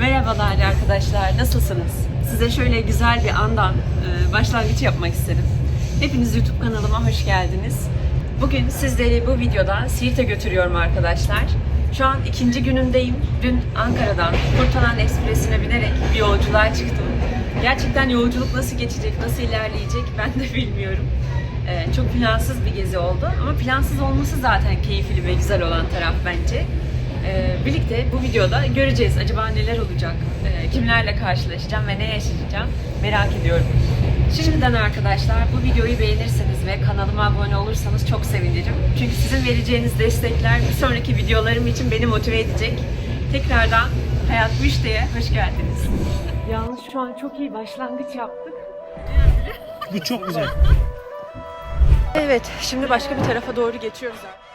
Merhabalar arkadaşlar, nasılsınız? Size şöyle güzel bir andan e, başlangıç yapmak istedim. Hepiniz YouTube kanalıma hoş geldiniz. Bugün sizleri bu videoda Siirt'e götürüyorum arkadaşlar. Şu an ikinci günümdeyim. Dün Ankara'dan Kurtalan Ekspresi'ne binerek bir yolculuğa çıktım. Gerçekten yolculuk nasıl geçecek, nasıl ilerleyecek ben de bilmiyorum. E, çok plansız bir gezi oldu ama plansız olması zaten keyifli ve güzel olan taraf bence. Ee, birlikte bu videoda göreceğiz acaba neler olacak, ee, kimlerle karşılaşacağım ve ne yaşayacağım merak ediyorum. Şimdiden arkadaşlar bu videoyu beğenirseniz ve kanalıma abone olursanız çok sevinirim. Çünkü sizin vereceğiniz destekler bir sonraki videolarım için beni motive edecek. Tekrardan Hayat Bu İşte'ye hoş geldiniz. Yalnız şu an çok iyi başlangıç yaptık. Bu çok güzel. Evet, şimdi başka bir tarafa doğru geçiyoruz. Çöl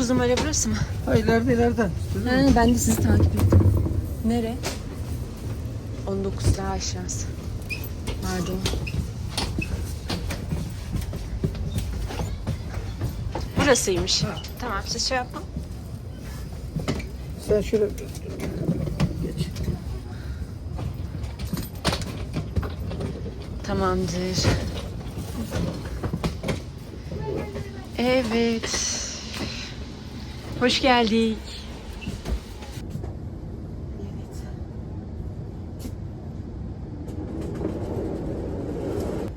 kuzum öyle burası mı? Hayır ileride ileride. He, ben de sizi takip ettim. Nere? 19 daha aşağısı. Pardon. Burasıymış. Tamam siz şey yapın. Sen şöyle geç. Tamamdır. Evet. Hoş geldik.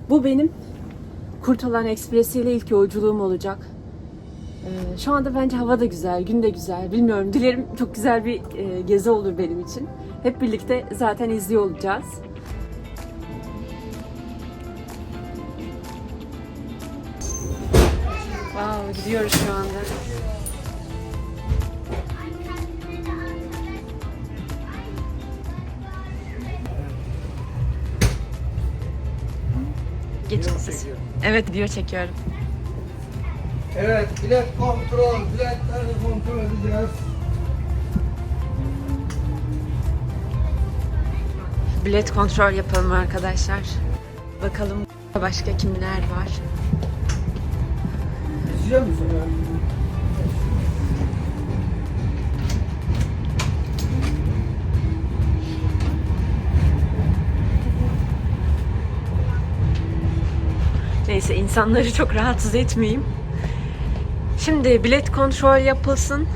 Bu benim Kurtalan Ekspresi ile ilk yolculuğum olacak. Ee, şu anda bence hava da güzel, gün de güzel. Bilmiyorum. Dilerim çok güzel bir e, gezi olur benim için. Hep birlikte zaten izliyor olacağız. Wow, gidiyoruz şu anda. Evet, video çekiyorum. Evet bilet kontrol. Biletleri kontrol edeceğiz. Bilet kontrol yapalım arkadaşlar. Bakalım başka kimler var. Geçeceğim misin ya? Neyse insanları çok rahatsız etmeyeyim. Şimdi bilet kontrol yapılsın.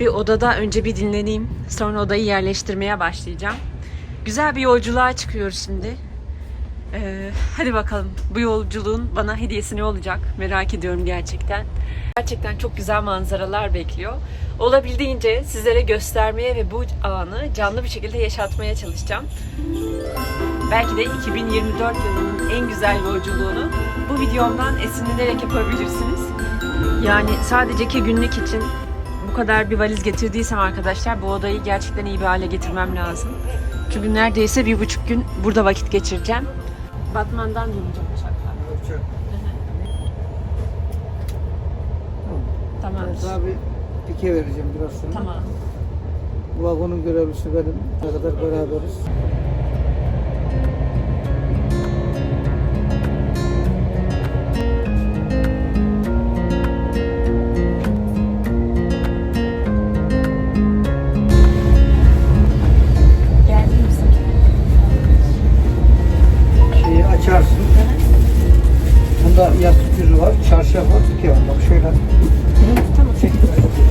Bir odada önce bir dinleneyim. Sonra odayı yerleştirmeye başlayacağım. Güzel bir yolculuğa çıkıyoruz şimdi. Ee, hadi bakalım bu yolculuğun bana hediyesi ne olacak merak ediyorum gerçekten. Gerçekten çok güzel manzaralar bekliyor. Olabildiğince sizlere göstermeye ve bu anı canlı bir şekilde yaşatmaya çalışacağım. Belki de 2024 yılının en güzel yolculuğunu bu videomdan esinlenerek yapabilirsiniz. Yani sadece iki günlük için bu kadar bir valiz getirdiysem arkadaşlar bu odayı gerçekten iyi bir hale getirmem lazım. Çünkü neredeyse bir buçuk gün burada vakit geçireceğim. Batman'dan döneceğim uçakla. Tamam. Sana bir pike vereceğim biraz sonra. Tamam. Vagonun görevlisi benim. Ne kadar beraberiz. Yastık yüzü var, çarşaf var, pike var. Bak şöyle Tamam.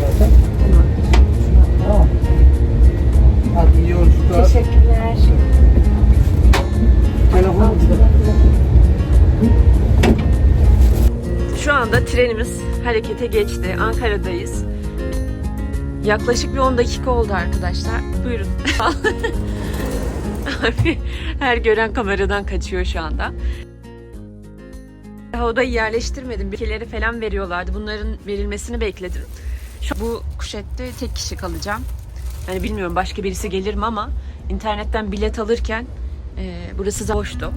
zaten. Tamam. Tamam. Hadi iyi yolculuklar. Teşekkürler. Telefon anda trenimiz harekete geçti. Ankara'dayız. Yaklaşık bir 10 dakika oldu arkadaşlar. Buyurun. Abi, Her gören kameradan kaçıyor şu anda. Daha odayı yerleştirmedim. Bilgileri falan veriyorlardı. Bunların verilmesini bekledim. Şu, bu kuşette tek kişi kalacağım. Yani bilmiyorum başka birisi gelir mi ama internetten bilet alırken e, burası da boştu.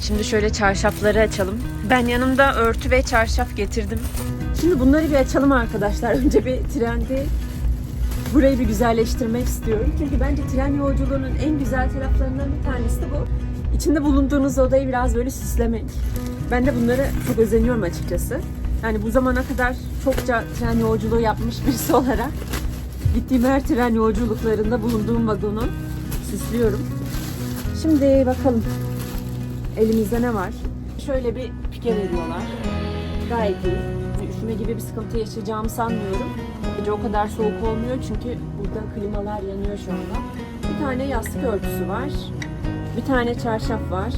Şimdi şöyle çarşafları açalım. Ben yanımda örtü ve çarşaf getirdim. Şimdi bunları bir açalım arkadaşlar. Önce bir trendi burayı bir güzelleştirmek istiyorum. Çünkü bence tren yolculuğunun en güzel taraflarından bir tanesi de bu. İçinde bulunduğunuz odayı biraz böyle süslemek. Ben de bunları çok özeniyorum açıkçası. Yani bu zamana kadar çokça tren yolculuğu yapmış birisi olarak gittiğim her tren yolculuklarında bulunduğum vagonu süslüyorum. Şimdi bakalım elimizde ne var? Şöyle bir pike veriyorlar. Gayet iyi. Üşüme gibi bir sıkıntı yaşayacağımı sanmıyorum. Gece o kadar soğuk olmuyor çünkü burada klimalar yanıyor şu anda. Bir tane yastık örtüsü var. Bir tane çarşaf var.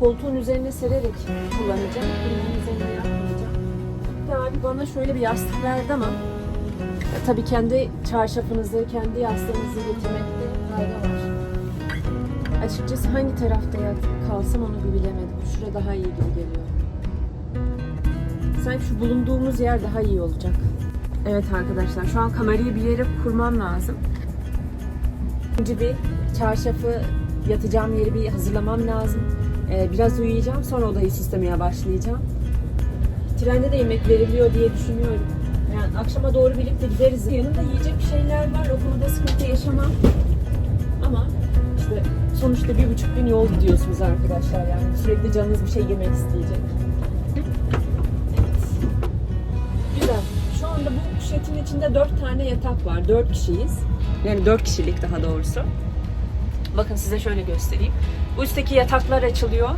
Koltuğun üzerine sererek kullanacağım. Klimanın üzerine yapmayacağım. Bir abi bana şöyle bir yastık verdi ama ya tabii kendi çarşafınızı, kendi yastığınızı getirmekte fayda var. Açıkçası hangi tarafta kalsam onu bir bilemedim. Şura daha iyi gibi geliyor. Sanki şu bulunduğumuz yer daha iyi olacak. Evet arkadaşlar şu an kamerayı bir yere kurmam lazım. Önce bir çarşafı yatacağım yeri bir hazırlamam lazım. Ee, biraz uyuyacağım sonra odayı süslemeye başlayacağım. Trende de yemek veriliyor diye düşünüyorum. Yani akşama doğru birlikte gideriz. Yanımda yiyecek bir şeyler var. O konuda sıkıntı yaşamam. Ama işte sonuçta bir buçuk gün yol gidiyorsunuz arkadaşlar yani. Sürekli canınız bir şey yemek isteyecek. Güzel. Şu anda bu poşetin içinde dört tane yatak var. Dört kişiyiz. Yani dört kişilik daha doğrusu. Bakın size şöyle göstereyim. Bu üstteki yataklar açılıyor.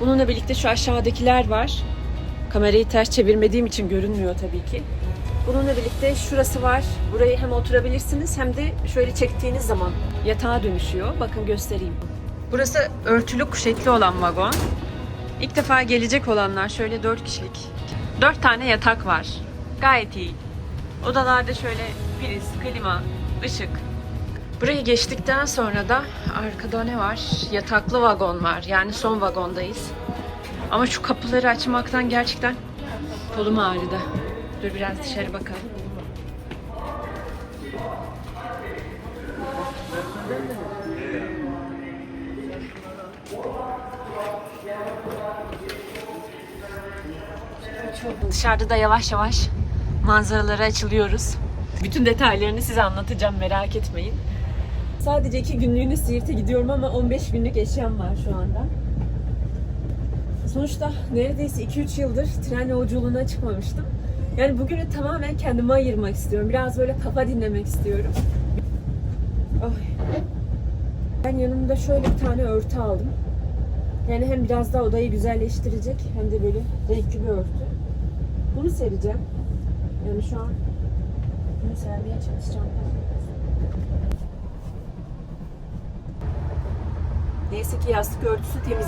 Bununla birlikte şu aşağıdakiler var. Kamerayı ters çevirmediğim için görünmüyor tabii ki. Bununla birlikte şurası var. Burayı hem oturabilirsiniz hem de şöyle çektiğiniz zaman yatağa dönüşüyor. Bakın göstereyim. Burası örtülü kuşetli olan vagon. İlk defa gelecek olanlar şöyle 4 kişilik. 4 tane yatak var. Gayet iyi. Odalarda şöyle priz, klima, ışık. Burayı geçtikten sonra da arkada ne var? Yataklı vagon var. Yani son vagondayız. Ama şu kapıları açmaktan gerçekten kolum ağrıdı. Dur biraz dışarı bakalım. Dışarıda da yavaş yavaş manzaralara açılıyoruz. Bütün detaylarını size anlatacağım merak etmeyin. Sadece iki günlüğüne Siirt'e gidiyorum ama 15 günlük eşyam var şu anda. Sonuçta neredeyse 2-3 yıldır tren yolculuğuna çıkmamıştım. Yani bugünü tamamen kendime ayırmak istiyorum. Biraz böyle kafa dinlemek istiyorum. Ay. Ben yanımda şöyle bir tane örtü aldım. Yani hem biraz daha odayı güzelleştirecek hem de böyle renkli bir örtü. Bunu sereceğim. Yani şu an bunu sermeye çalışacağım. Neyse ki yastık örtüsü temiz.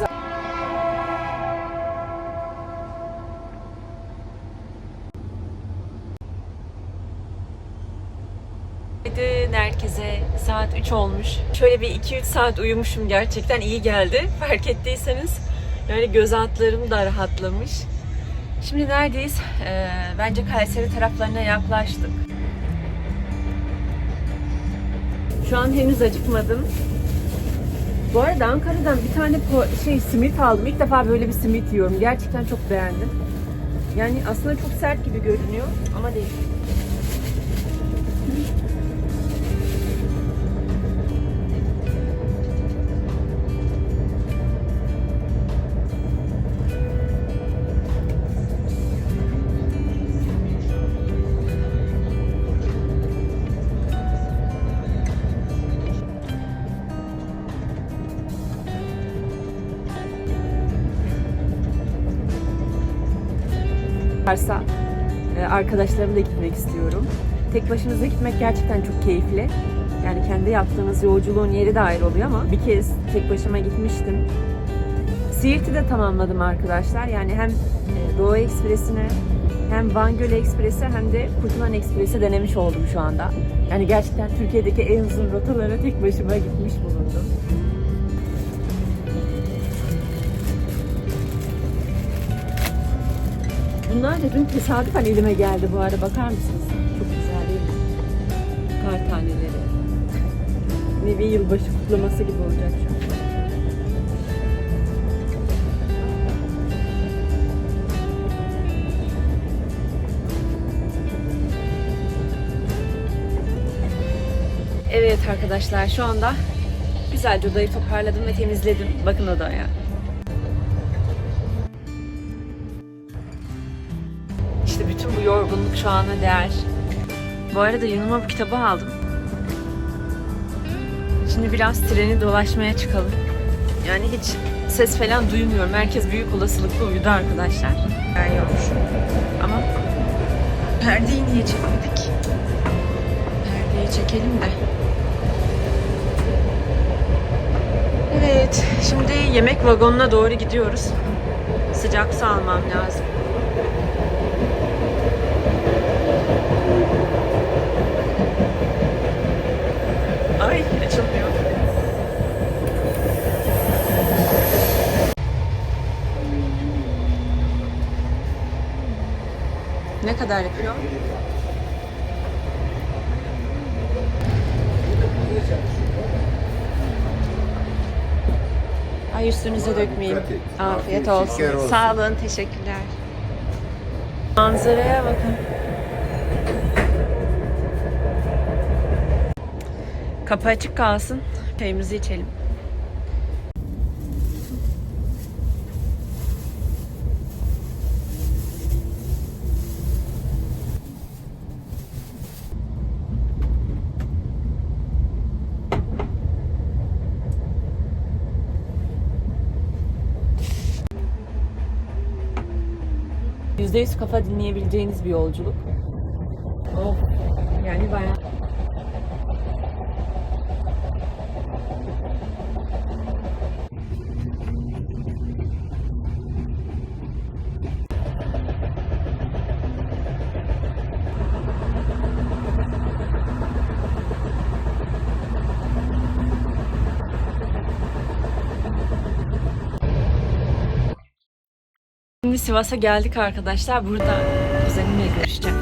Günaydın herkese. Saat 3 olmuş. Şöyle bir 2-3 saat uyumuşum gerçekten iyi geldi. Fark ettiyseniz yani göz altlarım da rahatlamış. Şimdi neredeyiz? Ee, bence Kayseri taraflarına yaklaştık. Şu an henüz acıkmadım. Bu arada Ankara'dan bir tane şey simit aldım. İlk defa böyle bir simit yiyorum. Gerçekten çok beğendim. Yani aslında çok sert gibi görünüyor ama değil. Varsa e, arkadaşlarımla gitmek istiyorum. Tek başınıza gitmek gerçekten çok keyifli. Yani kendi yaptığınız yolculuğun yeri de ayrı oluyor ama bir kez tek başıma gitmiştim. Siirt'i de tamamladım arkadaşlar. Yani hem e, Doğu Ekspresi'ne hem Van Gölü Ekspresi hem de Kurtulan Ekspresi denemiş oldum şu anda. Yani gerçekten Türkiye'deki en uzun rotalara tek başıma gitmiş bulundum. Da dün tesadüfen elime geldi bu arada. Bakar mısınız? Çok güzel değil mi? Kar taneleri. Nevi yılbaşı kutlaması gibi olacak şu an. Evet arkadaşlar şu anda güzelce odayı toparladım ve temizledim. Bakın odaya. Şu ana değer. Bu arada yanıma bu kitabı aldım. Şimdi biraz treni dolaşmaya çıkalım. Yani hiç ses falan duymuyorum. Herkes büyük olasılıkla uyudu arkadaşlar. Ben yokmuşum. Ama perdeyi niye çekmedik? Perdeyi çekelim de. Evet, şimdi yemek vagonuna doğru gidiyoruz. Sıcak su almam lazım. Ay açılmıyor. Ne kadar yapıyor? Ay üstünüze et. Afiyet Afiyet, olsun. olsun. Sağ olun, teşekkürler. Manzaraya bakın. Kapı açık kalsın. Çayımızı içelim. %100 kafa dinleyebileceğiniz bir yolculuk. Oh, yani bayağı. Şimdi Sivas'a geldik arkadaşlar. Burada kuzenimle görüşeceğim.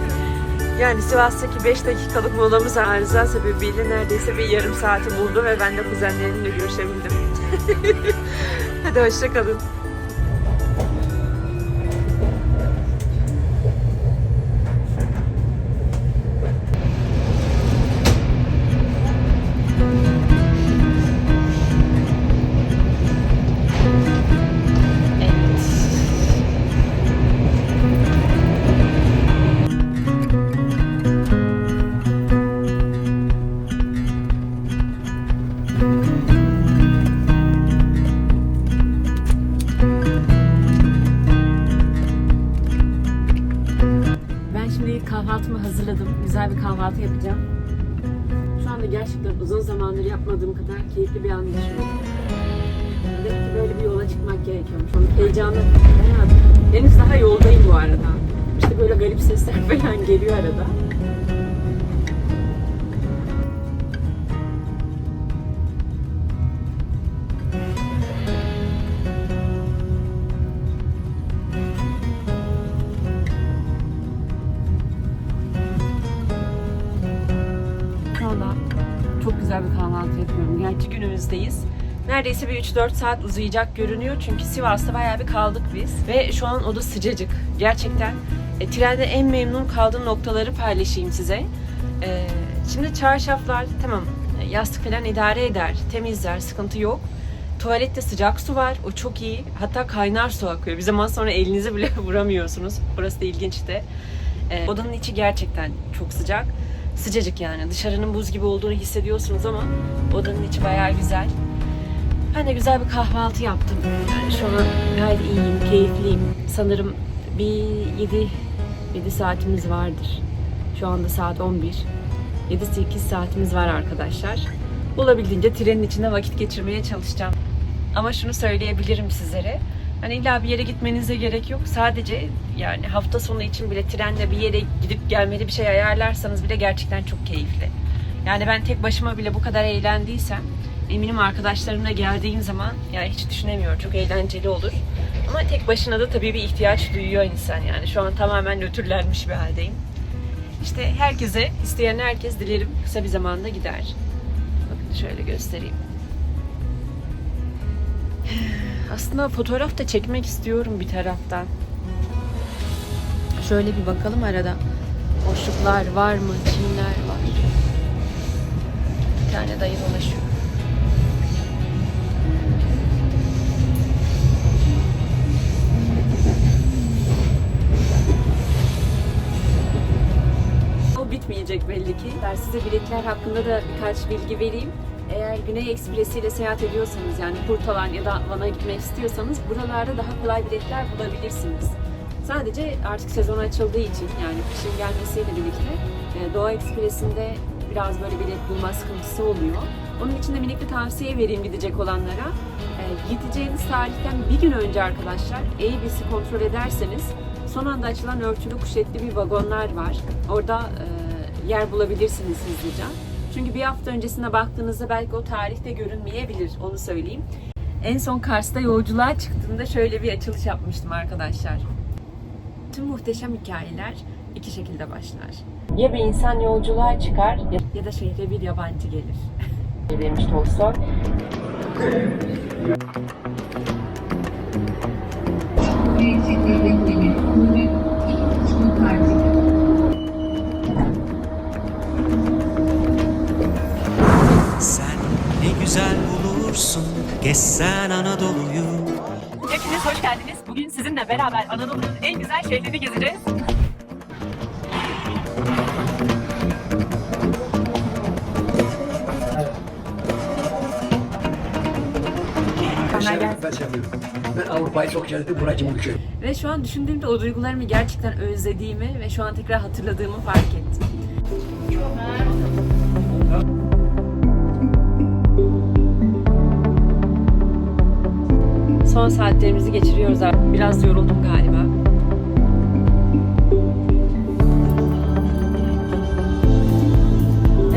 yani Sivas'taki 5 dakikalık molamız arıza sebebiyle neredeyse bir yarım saati buldu ve ben de kuzenlerimle görüşebildim. Hadi hoşçakalın. Hazırladım. Güzel bir kahvaltı yapacağım. Şu anda gerçekten uzun zamandır yapmadığım kadar keyifli bir an yaşıyorum. Demek ki böyle bir yola çıkmak gerekiyormuş. Onun heyecanı bayağı. Henüz daha yoldayım bu arada. İşte böyle garip sesler falan geliyor arada. Günümüzdeyiz. Neredeyse bir 3-4 saat uzayacak görünüyor. Çünkü Sivas'ta bayağı bir kaldık biz. Ve şu an o da sıcacık. Gerçekten e, trende en memnun kaldığım noktaları paylaşayım size. E, şimdi çarşaflar tamam e, yastık falan idare eder. Temizler, sıkıntı yok. Tuvalette sıcak su var. O çok iyi. Hatta kaynar su akıyor. Bir zaman sonra elinizi bile vuramıyorsunuz. Burası da ilginçti. E, odanın içi gerçekten çok sıcak. Sıcacık yani. Dışarının buz gibi olduğunu hissediyorsunuz ama odanın içi bayağı güzel. Ben de güzel bir kahvaltı yaptım. Yani şu an gayet iyiyim, keyifliyim. Sanırım bir 7 7 saatimiz vardır. Şu anda saat 11. 7-8 saatimiz var arkadaşlar. Olabildiğince trenin içinde vakit geçirmeye çalışacağım. Ama şunu söyleyebilirim sizlere. Hani illa bir yere gitmenize gerek yok. Sadece yani hafta sonu için bile trenle bir yere gidip gelmeli bir şey ayarlarsanız bile gerçekten çok keyifli. Yani ben tek başıma bile bu kadar eğlendiysem eminim arkadaşlarımla geldiğim zaman yani hiç düşünemiyorum. Çok eğlenceli olur. Ama tek başına da tabii bir ihtiyaç duyuyor insan yani. Şu an tamamen nötrlenmiş bir haldeyim. İşte herkese, isteyen herkes dilerim kısa bir zamanda gider. Bakın şöyle göstereyim. Aslında fotoğraf da çekmek istiyorum bir taraftan. Şöyle bir bakalım arada. Boşluklar var mı? Kimler var? Bir tane dayı dolaşıyor. O bitmeyecek belli ki. Ben size biletler hakkında da birkaç bilgi vereyim. Eğer Güney Ekspresi ile seyahat ediyorsanız yani Kurtalan ya da Van'a gitmek istiyorsanız buralarda daha kolay biletler bulabilirsiniz. Sadece artık sezon açıldığı için yani kışın gelmesiyle birlikte e, Doğa Ekspresi'nde biraz böyle bilet bulma sıkıntısı oluyor. Onun için de minik bir tavsiye vereyim gidecek olanlara. E, Gideceğiniz tarihten bir gün önce arkadaşlar A-Bisi kontrol ederseniz son anda açılan örtülü kuşetli bir vagonlar var. Orada e, yer bulabilirsiniz hızlıca. Çünkü bir hafta öncesine baktığınızda belki o tarihte görünmeyebilir onu söyleyeyim. En son Kars'ta yolculuğa çıktığımda şöyle bir açılış yapmıştım arkadaşlar. Tüm muhteşem hikayeler iki şekilde başlar. Ya bir insan yolculuğa çıkar ya, da şehre bir yabancı gelir. demiş Tolstoy. Gezsen Anadolu'yu Hepiniz hoş geldiniz. Bugün sizinle beraber Anadolu'nun en güzel şehrini gezeceğiz. Ben, ben seviyorum. Ben Avrupa'yı çok sevdim, buracımı ülkemi. Ve şu an düşündüğümde o duygularımı gerçekten özlediğimi ve şu an tekrar hatırladığımı fark ettim. Son saatlerimizi geçiriyoruz artık. Biraz yoruldum galiba.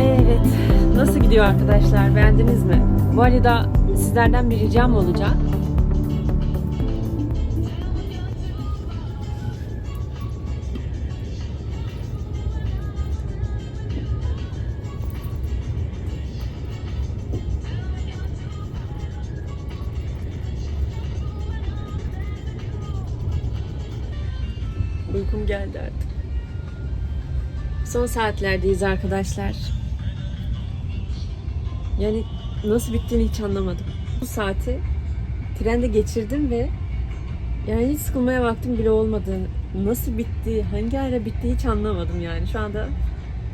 Evet. Nasıl gidiyor arkadaşlar? Beğendiniz mi? Bu arada sizlerden bir ricam olacak. Son saatlerdeyiz arkadaşlar. Yani nasıl bittiğini hiç anlamadım. Bu saati trende geçirdim ve yani hiç sıkılmaya vaktim bile olmadı. Nasıl bitti, hangi ara bitti hiç anlamadım yani. Şu anda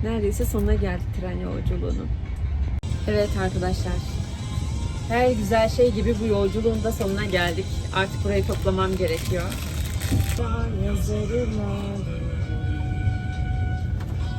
neredeyse sonuna geldik tren yolculuğunun. Evet arkadaşlar. Her güzel şey gibi bu yolculuğun da sonuna geldik. Artık burayı toplamam gerekiyor. Daha yazarılar. Okumuş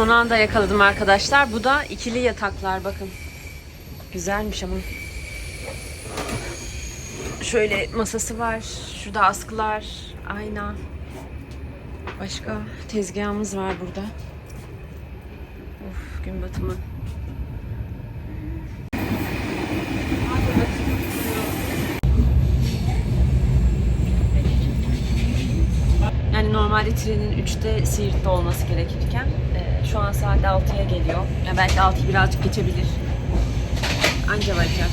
Son anda yakaladım arkadaşlar. Bu da ikili yataklar bakın. Güzelmiş ama. Şöyle masası var. Şurada askılar, ayna. Başka tezgahımız var burada. Of gün batımı. Yani normalde trenin 3'te Siirt'te olması gerekirken şu an saat 6'ya geliyor. Ya belki 6'yı birazcık geçebilir. Anca varacağız.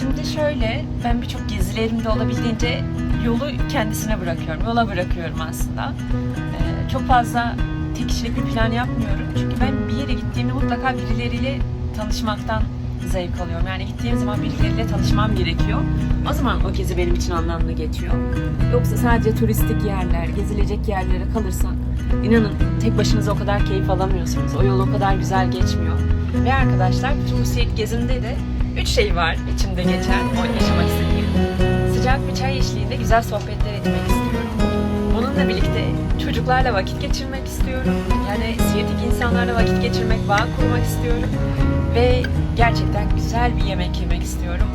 Şimdi şöyle, ben birçok gezilerimde olabildiğince yolu kendisine bırakıyorum, yola bırakıyorum aslında. Ee, çok fazla tek kişilik bir plan yapmıyorum. Çünkü ben bir yere gittiğimde mutlaka birileriyle tanışmaktan zevk alıyorum. Yani gittiğim zaman birileriyle tanışmam gerekiyor. O zaman o gezi benim için anlamlı geçiyor. Yoksa sadece turistik yerler, gezilecek yerlere kalırsan inanın tek başınıza o kadar keyif alamıyorsunuz. O yol o kadar güzel geçmiyor. Ve arkadaşlar bütün bu Siirt gezimde de üç şey var içimde geçen, o yaşamak istediğim. Sıcak bir çay eşliğinde güzel sohbetler etmek istiyorum. Bununla birlikte çocuklarla vakit geçirmek istiyorum. Yani Siirt'teki insanlarla vakit geçirmek, bağ kurmak istiyorum. Ve gerçekten güzel bir yemek yemek istiyorum.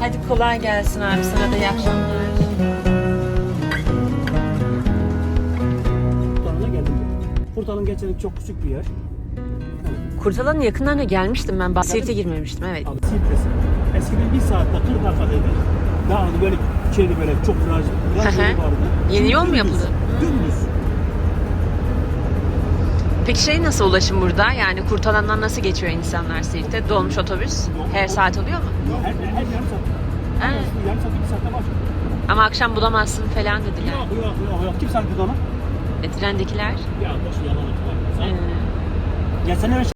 Hadi kolay gelsin abi sana da iyi akşamlar. Kurtalan geçerek çok küçük bir yer. Kurtalan'ın yakınlarına gelmiştim ben. Siirt'e girmemiştim evet. Sirkesi. Eskiden bir saatte 40 dakikadaydı. Daha hani böyle şeydi böyle çok viraj, viraj yolu vardı. Yeni yol mu Dümdüz, yapıldı? Dümdüz. Peki şey nasıl ulaşım burada? Yani Kurtalan'dan nasıl geçiyor insanlar Siirt'e? Dolmuş otobüs her saat oluyor mu? Her, her yarım saat. Ha. Yarım saat, bir saatte var. Ama akşam bulamazsın falan dediler. Yok yok yok yok. Kim sanki onu? E, trendekiler. Ya boş yalan. Ee, Geçen